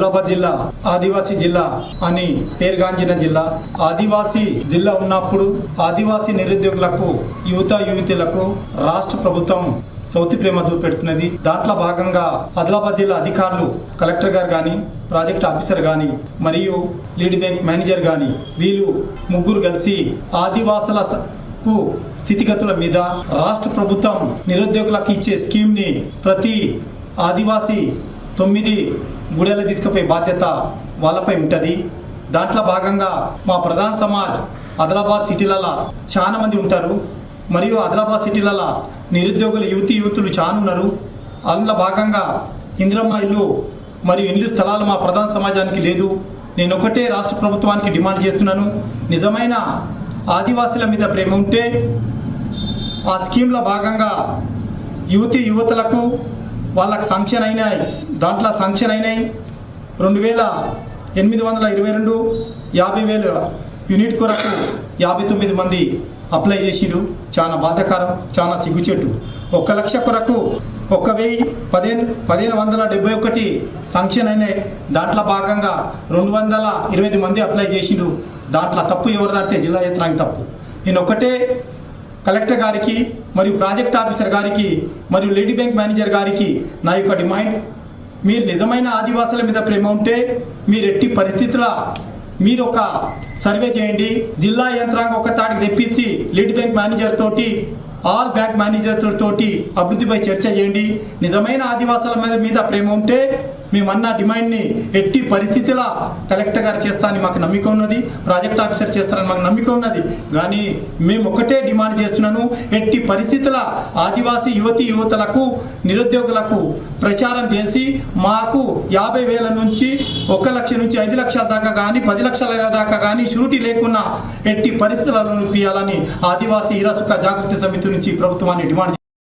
ఆదిలాబాద్ జిల్లా ఆదివాసీ జిల్లా అని పేరుగాంచిన జిల్లా. ఆదివాసీ జిల్లా ఉన్నప్పుడు ఆదివాసీ నిరుద్యోగులకు యువత యువతులకు రాష్ట్ర ప్రభుత్వం సౌతి ప్రేమ చూపెడుతున్నది. దాంట్లో భాగంగా ఆదిలాబాద్ జిల్లా అధికారులు కలెక్టర్ గారు కానీ ప్రాజెక్ట్ ఆఫీసర్ కానీ మరియు లీడ్ బ్యాంక్ మేనేజర్ కానీ వీళ్ళు ముగ్గురు కలిసి ఆదివాసుల స్థితిగతుల మీద రాష్ట్ర ప్రభుత్వం నిరుద్యోగులకు ఇచ్చే స్కీమ్ని ప్రతి ఆదివాసీ తొమ్మిది గుడెలు తీసుకుపోయే బాధ్యత వాళ్ళపై ఉంటుంది. దాంట్లో భాగంగా మా ప్రధాన సమాజ్ ఆదిలాబాద్ సిటీలలో చాలా మంది ఉంటారు. మరియు ఆదిలాబాద్ సిటీలలో నిరుద్యోగులు యువతి యువతులు చాలా ఉన్నారు. అందులో భాగంగా ఇందిరమ్మ ఇల్లు మరియు ఇండ్లు స్థలాలు మా ప్రధాన సమాజానికి లేదు. నేను ఒకటే రాష్ట్ర ప్రభుత్వానికి డిమాండ్ చేస్తున్నాను. నిజమైన ఆదివాసుల మీద ప్రేమ ఉంటే ఆ స్కీమ్లో భాగంగా యువతి యువతులకు వాళ్ళకు సంక్షన్ అయినాయి. దాంట్లో సంక్షన్ అయినాయి. రెండు వేల ఎనిమిది వందల ఇరవై రెండు యాభై వేల యూనిట్ కొరకు యాభై తొమ్మిది మంది అప్లై చేసిరు చాలా బాధాకరం చాలా సిగ్గుచెట్టు ఒక లక్ష కొరకు ఒక వెయ్యి పదిహేను పదిహేను వందల డెబ్బై ఒకటి సంక్షన్ అయినాయి. దాంట్లో భాగంగా రెండు వందల ఇరవై ఐదు మంది అప్లై చేసిరు దాంట్లో తప్పు ఎవరిదంటే జిల్లా యంత్రాంగం తప్పు. నేను ఒకటే కలెక్టర్ గారికి మరియు ప్రాజెక్ట్ ఆఫీసర్ గారికి మరియు లేడీ బ్యాంక్ మేనేజర్ గారికి నా యొక్క డిమాండ్ మీరు నిజమైన ఆదివాసుల మీద ప్రేమ ఉంటే మీరు ఎట్టి పరిస్థితుల మీరు ఒక సర్వే చేయండి. జిల్లా యంత్రాంగం ఒక తాటికి తెప్పించి లీడ్ బ్యాంక్ మేనేజర్ తోటి ఆల్ బ్యాంక్ మేనేజర్ తోటి అభివృద్ధిపై చర్చ చేయండి. నిజమైన ఆదివాసుల మీద మీద ప్రేమ ఉంటే మేమన్న డిమాండ్ని ఎట్టి పరిస్థితిలా కలెక్టర్ గారు చేస్తారని మాకు నమ్మిక ఉన్నది ప్రాజెక్ట్ ఆఫీసర్ చేస్తారని మాకు నమ్మిక ఉన్నది. కానీ మేము ఒకటే డిమాండ్ చేస్తున్నాను ఎట్టి పరిస్థితుల ఆదివాసీ యువతి యువతలకు నిరుద్యోగులకు ప్రచారం చేసి మాకు యాభై వేల నుంచి ఒక లక్ష నుంచి ఐదు లక్షల దాకా కానీ పది లక్షల దాకా కానీ షూరిటీ లేకున్నా ఎట్టి పరిస్థితులను ఇప్పించాలని ఆదివాసీ ఇరసుక జాగృతి సమితి నుంచి ప్రభుత్వాన్ని డిమాండ్